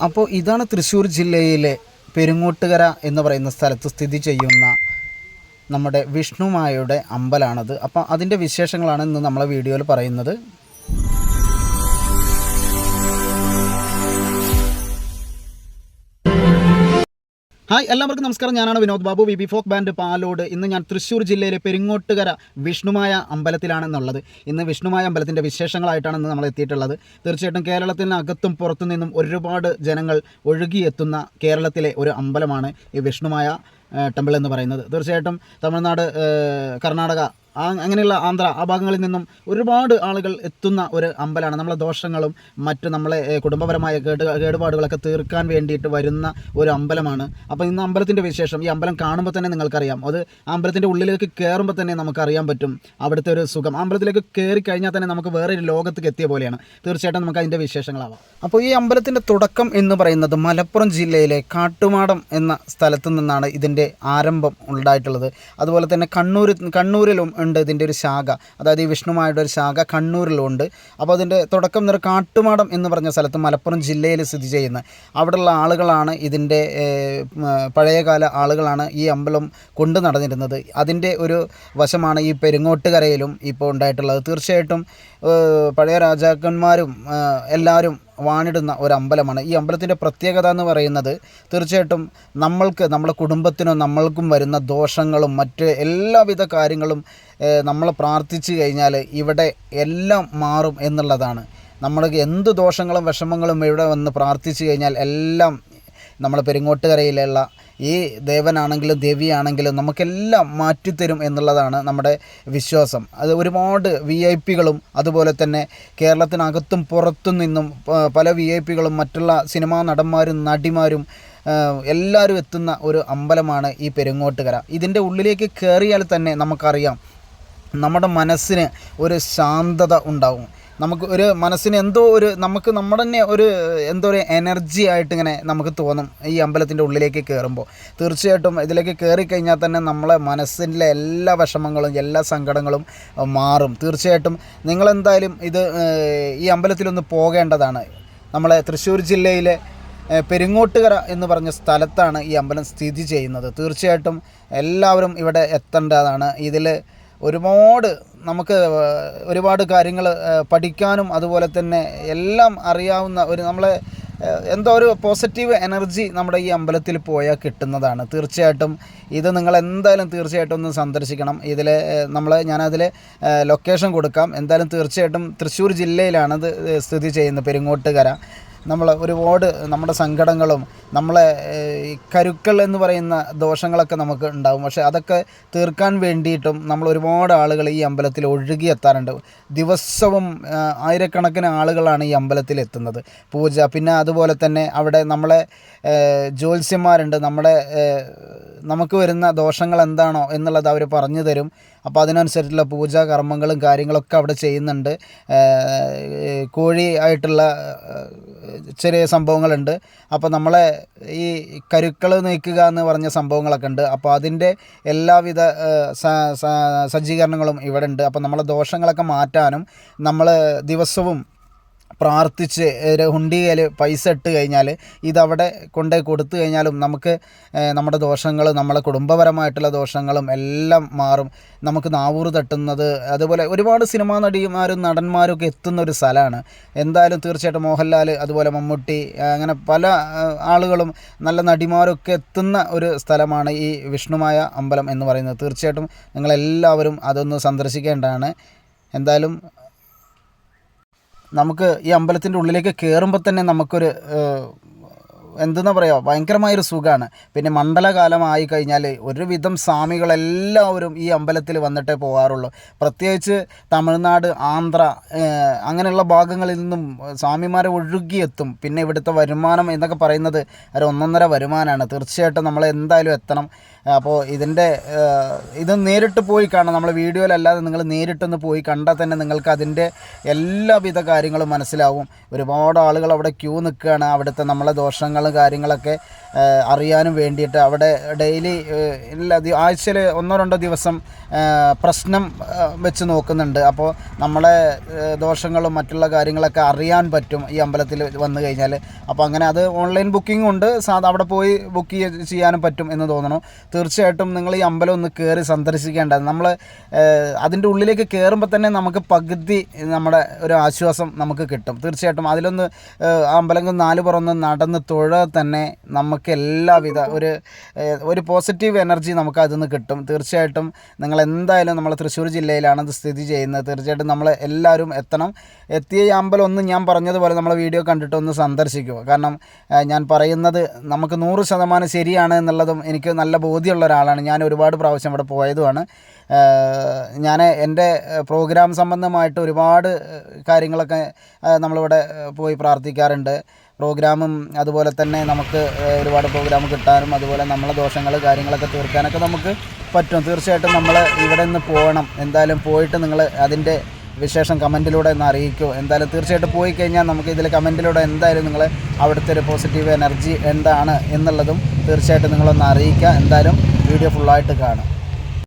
അപ്പോൾ ഇതാണ് തൃശ്ശൂർ ജില്ലയിലെ പെരുങ്ങോട്ടുകര എന്ന് പറയുന്ന സ്ഥലത്ത് സ്ഥിതി ചെയ്യുന്ന നമ്മുടെ വിഷ്ണുമായയുടെ അമ്പലമാണത് അപ്പോൾ അതിന്റെ വിശേഷങ്ങളാണ് ഇന്ന് നമ്മളെ വീഡിയോയിൽ പറയുന്നത്. ഹായ് എല്ലാവർക്കും നമസ്കാരം. ഞാനാണ് Vinod Babu. V B folk band Palode. ഇന്ന് ഞാൻ തൃശ്ശൂർ ജില്ലയിലെ പെരിങ്ങോട്ടുകര വിഷ്ണുമായ അമ്പലത്തിലാണെന്നുള്ളത്. ഇന്ന് വിഷ്ണുമായ അമ്പലത്തിന്റെ വിശേഷങ്ങളായിട്ടാണ് ഇന്ന് നമ്മൾ എത്തിയിട്ടുള്ളത്. തീർച്ചയായിട്ടും കേരളത്തിനകത്തും പുറത്തു നിന്നും ഒരുപാട് ജനങ്ങൾ ഒഴുകിയെത്തുന്ന കേരളത്തിലെ ഒരു അമ്പലമാണ് ഈ വിഷ്ണുമായ ടെമ്പിൾ എന്ന് പറയുന്നത്. തീർച്ചയായിട്ടും തമിഴ്നാട് കർണാടക അങ്ങനെയുള്ള ആന്ധ്ര ആ ഭാഗങ്ങളിൽ നിന്നും ഒരുപാട് ആളുകൾ എത്തുന്ന ഒരു അമ്പലമാണ്. നമ്മളെ ദോഷങ്ങളും മറ്റു നമ്മളെ കുടുംബപരമായ കേട് കേടുപാടുകളൊക്കെ തീർക്കാൻ വേണ്ടിയിട്ട് വരുന്ന ഒരു അമ്പലമാണ്. അപ്പോൾ ഇന്ന് അമ്പലത്തിന്റെ വിശേഷം ഈ അമ്പലം കാണുമ്പോൾ തന്നെ നിങ്ങൾക്കറിയാം. അത് അമ്പലത്തിന്റെ ഉള്ളിലേക്ക് കയറുമ്പോൾ തന്നെ നമുക്കറിയാൻ പറ്റും അവിടുത്തെ ഒരു സുഖം. അമ്പലത്തിലേക്ക് കയറി കഴിഞ്ഞാൽ തന്നെ നമുക്ക് വേറെ ഒരു ലോകത്തേക്ക് എത്തിയ പോലെയാണ്. തീർച്ചയായിട്ടും നമുക്ക് അതിന്റെ വിശേഷങ്ങളാവാം. അപ്പോൾ ഈ അമ്പലത്തിന്റെ തുടക്കം എന്ന് പറയുന്നത് മലപ്പുറം ജില്ലയിലെ കാട്ടുമാടം എന്ന സ്ഥലത്തു നിന്നാണ് ഇതിന്റെ ആരംഭം ഉണ്ടായിട്ടുള്ളത്. അതുപോലെ തന്നെ കണ്ണൂർ കണ്ണൂരിലും ഉണ്ട് ഇതിന്റെ ഒരു ശാഖ. അതായത് ഈ വിഷ്ണുമായുടെ ഒരു ശാഖ കണ്ണൂരിലുണ്ട്. അപ്പോൾ അതിന്റെ തുടക്കം നിറ കാട്ടുമാടം എന്ന് പറഞ്ഞ സ്ഥലത്ത് മലപ്പുറം ജില്ലയിൽ സ്ഥിതി ചെയ്യുന്ന അവിടെയുള്ള ആളുകളാണ് ഇതിന്റെ പഴയകാല ആളുകളാണ് ഈ അമ്പലം കൊണ്ടു നടന്നിരുന്നത്. അതിന്റെ ഒരു വശമാണ് ഈ പെരുങ്ങോട്ടുകരയിലും ഇപ്പോൾ ഉണ്ടായിട്ടുള്ളത്. തീർച്ചയായിട്ടും പഴയ രാജാക്കന്മാരും എല്ലാവരും വാണിടുന്ന ഒരു അമ്പലമാണ്. ഈ അമ്പലത്തിന്റെ പ്രത്യേകത എന്ന് പറയുന്നത് തീർച്ചയായിട്ടും നമ്മൾക്ക് നമ്മുടെ കുടുംബത്തിനും നമ്മൾക്കും വരുന്ന ദോഷങ്ങളും മറ്റ് എല്ലാവിധ കാര്യങ്ങളും നമ്മൾ പ്രാർത്ഥിച്ചു കഴിഞ്ഞാൽ ഇവിടെ എല്ലാം മാറും എന്നുള്ളതാണ്. നമ്മൾക്ക് എന്ത് ദോഷങ്ങളും വിഷമങ്ങളും ഇവിടെ വന്ന് പ്രാർത്ഥിച്ചു കഴിഞ്ഞാൽ എല്ലാം നമ്മൾ പെരിങ്ങോട്ടുകരയിലുള്ള ഈ ദേവനാണെങ്കിലും ദേവിയാണെങ്കിലും നമുക്കെല്ലാം മാറ്റിത്തരും എന്നുള്ളതാണ് നമ്മുടെ വിശ്വാസം. അത് ഒരുപാട് വി ഐ പികളും അതുപോലെ തന്നെ കേരളത്തിനകത്തും പുറത്തും നിന്നും പല വി ഐ പികളും മറ്റുള്ള സിനിമാ നടന്മാരും നടിമാരും എല്ലാവരും എത്തുന്ന ഒരു അമ്പലമാണ് ഈ പെരുങ്ങോട്ടുകര. ഇതിന്റെ ഉള്ളിലേക്ക് കയറിയാൽ തന്നെ നമുക്കറിയാം. നമ്മുടെ മനസ്സിന് ഒരു ശാന്തത ഉണ്ടാവും. നമുക്ക് ഒരു മനസ്സിന് എന്തോ ഒരു നമുക്ക് നമ്മുടെ തന്നെ ഒരു എന്തോ ഒരു എനർജി ആയിട്ട് ഇങ്ങനെ നമുക്ക് തോന്നും ഈ അമ്പലത്തിന്റെ ഉള്ളിലേക്ക് കയറുമ്പോൾ. തീർച്ചയായിട്ടും ഇതിലേക്ക് കയറി കഴിഞ്ഞാൽ തന്നെ നമ്മളെ മനസ്സിന്റെ എല്ലാ വിഷമങ്ങളും എല്ലാ സങ്കടങ്ങളും മാറും. തീർച്ചയായിട്ടും നിങ്ങളെന്തായാലും ഇത് ഈ അമ്പലത്തിലൊന്ന് പോകേണ്ടതാണ്. നമ്മളെ തൃശ്ശൂർ ജില്ലയിലെ പെരിങ്ങോട്ടുകര എന്ന് പറഞ്ഞ സ്ഥലത്താണ് ഈ അമ്പലം സ്ഥിതി ചെയ്യുന്നത്. തീർച്ചയായിട്ടും എല്ലാവരും ഇവിടെ എത്തേണ്ടതാണ്. ഇതിൽ ഒരുപാട് നമുക്ക് ഒരുപാട് കാര്യങ്ങൾ പഠിക്കാനും അതുപോലെ തന്നെ എല്ലാം അറിയാവുന്ന ഒരു നമ്മളെ എന്തോ ഒരു പോസിറ്റീവ് എനർജി നമ്മുടെ ഈ അമ്പലത്തിൽ പോയാൽ കിട്ടുന്നതാണ്. തീർച്ചയായിട്ടും ഇത് നിങ്ങൾ എന്തായാലും തീർച്ചയായിട്ടും ഒന്ന് സന്ദർശിക്കണം. ഇതിൽ നമ്മൾ ഞാനതിൽ ലൊക്കേഷൻ കൊടുക്കാം. എന്തായാലും തീർച്ചയായിട്ടും തൃശ്ശൂർ ജില്ലയിലാണത് സ്ഥിതി ചെയ്യുന്നത് പെരിങ്ങോട്ടുകര. നമ്മൾ ഒരുപാട് നമ്മുടെ സങ്കടങ്ങളും നമ്മളെ കരുക്കൾ എന്ന് പറയുന്ന ദോഷങ്ങളൊക്കെ നമുക്ക് ഉണ്ടാകും പക്ഷേ അതൊക്കെ തീർക്കാൻ വേണ്ടിയിട്ടും നമ്മൾ ഒരുപാട് ആളുകൾ ഈ അമ്പലത്തിൽ ഒഴുകി എത്താറുണ്ട്. ദിവസവും ആയിരക്കണക്കിന് ആളുകളാണ് ഈ അമ്പലത്തിൽ എത്തുന്നത്. പൂജ പിന്നെ അതുപോലെ തന്നെ അവിടെ നമ്മളെ ജ്യോത്സ്യന്മാരുണ്ട്. നമ്മുടെ നമുക്ക് വരുന്ന ദോഷങ്ങൾ എന്താണോ എന്നുള്ളത് അവർ പറഞ്ഞു തരും. അപ്പോൾ അതിനനുസരിച്ചുള്ള പൂജ കർമ്മങ്ങളും കാര്യങ്ങളൊക്കെ അവിടെ ചെയ്യുന്നുണ്ട്. കോഴി ആയിട്ടുള്ള ചെറിയ സംഭവങ്ങളുണ്ട്. അപ്പോൾ നമ്മളെ ഈ കരുക്കൾ നീക്കുക എന്ന് പറഞ്ഞ സംഭവങ്ങളൊക്കെ ഉണ്ട്. അപ്പോൾ അതിന്റെ എല്ലാവിധ സജ്ജീകരണങ്ങളും ഇവിടെ ഉണ്ട്. അപ്പോൾ നമ്മളെ ദോഷങ്ങളൊക്കെ മാറ്റാനും നമ്മൾ ദിവസവും പ്രാർത്ഥിച്ച് ഒരു ഹുണ്ടികയിൽ പൈസ ഇട്ട് കഴിഞ്ഞാൽ ഇതവിടെ കൊണ്ടുപോയി കൊടുത്തു കഴിഞ്ഞാലും നമുക്ക് നമ്മുടെ ദോഷങ്ങൾ നമ്മളെ കുടുംബപരമായിട്ടുള്ള ദോഷങ്ങളും എല്ലാം മാറും. നമുക്ക് നാവൂറ് തട്ടുന്നത് അതുപോലെ ഒരുപാട് സിനിമാ നടിമാരും നടന്മാരും ഒക്കെ എത്തുന്ന ഒരു സ്ഥലമാണ്. എന്തായാലും തീർച്ചയായിട്ടും മോഹൻലാൽ അതുപോലെ മമ്മൂട്ടി അങ്ങനെ പല ആളുകളും നല്ല നടിമാരൊക്കെ എത്തുന്ന ഒരു സ്ഥലമാണ് ഈ വിഷ്ണുമായ അമ്പലം എന്ന് പറയുന്നത്. തീർച്ചയായിട്ടും നിങ്ങളെല്ലാവരും അതൊന്ന് സന്ദർശിക്കേണ്ടതാണ്. എന്തായാലും നമുക്ക് ഈ അമ്പലത്തിന്റെ ഉള്ളിലേക്ക് കയറുമ്പോൾ തന്നെ നമുക്കൊരു എന്തെന്ന് പറയുക ഭയങ്കരമായൊരു സുഖമാണ് പിന്നെ മണ്ഡലകാലമായി കഴിഞ്ഞാൽ ഒരുവിധം സ്വാമികളെല്ലാവരും ഈ അമ്പലത്തിൽ വന്നിട്ടേ പോകാറുള്ളൂ പ്രത്യേകിച്ച് തമിഴ്നാട് ആന്ധ്ര അങ്ങനെയുള്ള ഭാഗങ്ങളിൽ നിന്നും സ്വാമിമാരെ ഒഴുകിയെത്തും. പിന്നെ ഇവിടുത്തെ വരുമാനം എന്നൊക്കെ പറയുന്നത് ഒരു ഒന്നൊന്നര വരുമാനമാണ് തീർച്ചയായിട്ടും നമ്മൾ എന്തായാലും എത്തണം. അപ്പോൾ ഇതിന്റെ ഇത് നേരിട്ട് പോയി കാണാം നമ്മൾ വീഡിയോയിലല്ലാതെ നിങ്ങൾ നേരിട്ടൊന്ന് പോയി കണ്ടാൽ തന്നെ നിങ്ങൾക്ക് അതിന്റെ എല്ലാവിധ കാര്യങ്ങളും മനസ്സിലാവും. ഒരുപാട് ആളുകൾ അവിടെ ക്യൂ നിൽക്കുകയാണ്. അവിടുത്തെ നമ്മളെ ദോഷങ്ങളും കാര്യങ്ങളൊക്കെ അറിയാനും വേണ്ടിയിട്ട് അവിടെ ഡെയിലി ആഴ്ചയിൽ ഒന്നോ രണ്ടോ ദിവസം പ്രശ്നം വെച്ച് നോക്കുന്നുണ്ട്. അപ്പോൾ നമ്മളെ ദോഷങ്ങളും മറ്റുള്ള കാര്യങ്ങളൊക്കെ അറിയാൻ പറ്റും ഈ അമ്പലത്തിൽ വന്നു കഴിഞ്ഞാൽ അപ്പോൾ അങ്ങനെ അത് ഓൺലൈൻ ബുക്കിംഗ് ഉണ്ട്. സാധാ അവിടെ പോയി ബുക്ക് ചെയ്യാനും പറ്റും എന്ന് തോന്നുന്നു തീർച്ചയായിട്ടും നിങ്ങൾ ഈ അമ്പലം ഒന്ന് കയറി സന്ദർശിക്കേണ്ടത്. നമ്മൾ അതിന്റെ ഉള്ളിലേക്ക് കയറുമ്പോൾ തന്നെ നമുക്ക് പകുതി നമ്മുടെ ഒരു ആശ്വാസം നമുക്ക് കിട്ടും. തീർച്ചയായിട്ടും അതിലൊന്ന് അമ്പലങ്ങൾ നാല് പുറന്ന് നടന്ന് തൊഴ തന്നെ നമുക്ക് എല്ലാവിധ ഒരു ഒരു പോസിറ്റീവ് എനർജി നമുക്ക് അതിൽ നിന്ന് കിട്ടും. തീർച്ചയായിട്ടും നിങ്ങൾ എന്തായാലും നമ്മൾ തൃശ്ശൂർ ജില്ലയിലാണ് ഇത് സ്ഥിതി ചെയ്യുന്നത്. തീർച്ചയായിട്ടും നമ്മൾ എല്ലാവരും എത്തണം. എത്തിയ ഈ അമ്പലം ഒന്ന് ഞാൻ പറഞ്ഞതുപോലെ നമ്മൾ വീഡിയോ കണ്ടിട്ട് ഒന്ന് സന്ദർശിക്കുക. കാരണം ഞാൻ പറയുന്നത് നമുക്ക് നൂറ് ശതമാനം ശരിയാണ് എന്നുള്ളതും എനിക്ക് നല്ല ബോധ്യമുള്ള ഒരാളാണ്. ഞാൻ ഒരുപാട് പ്രാവശ്യം അവിടെ പോയതുമാണ്. ഞാൻ എന്റെ പ്രോഗ്രാം സംബന്ധമായിട്ട് ഒരുപാട് കാര്യങ്ങളൊക്കെ നമ്മളിവിടെ പോയി പ്രാർത്ഥിക്കാറുണ്ട്. പ്രോഗ്രാമും അതുപോലെ തന്നെ നമുക്ക് ഒരുപാട് പ്രോഗ്രാം കിട്ടാനും അതുപോലെ നമ്മളെ ദോഷങ്ങൾ കാര്യങ്ങളൊക്കെ തീർക്കാനൊക്കെ നമുക്ക് പറ്റും. തീർച്ചയായിട്ടും നമ്മൾ ഇവിടെ നിന്ന് പോകണം. എന്തായാലും പോയിട്ട് നിങ്ങൾ അതിന്റെ വിശേഷം കമന്റിലൂടെ ഒന്ന് അറിയിക്കുമോ എന്തായാലും തീർച്ചയായിട്ടും പോയി കഴിഞ്ഞാൽ നമുക്ക് ഇതിൽ കമന്റിലൂടെ എന്തായാലും നിങ്ങൾ അവിടുത്തെ ഒരു പോസിറ്റീവ് എനർജി എന്താണ് എന്നുള്ളതും തീർച്ചയായിട്ടും നിങ്ങളൊന്ന് അറിയിക്കുക. എന്തായാലും വീഡിയോ ഫുള്ളായിട്ട് കാണും.